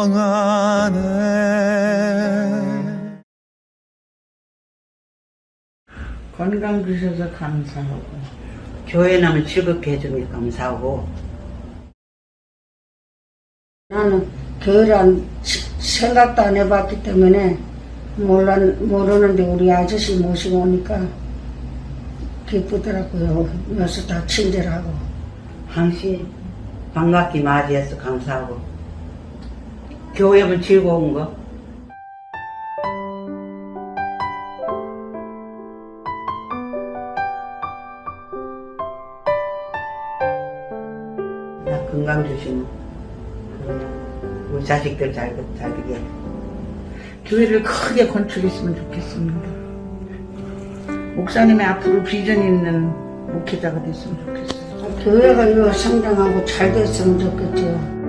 성 안에 건강 주셔서 감사하고 교회 나면 즐겁게 해주니 감사하고 나는 교회란 생각도 안 해봤기 때문에 몰라, 모르는데 우리 아저씨 모시고 오니까 기쁘더라고요. 여기서 다 친절하고. 항시 반갑게 맞이해서 감사하고 교회 오면 즐거운 거 나 건강 주시면 우리 자식들 잘, 잘 되게 교회를 크게 건축했으면 좋겠습니다. 목사님의 앞으로 비전 있는 목회자가 됐으면 좋겠어요. 교회가 이거 성장하고 잘 됐으면 좋겠죠.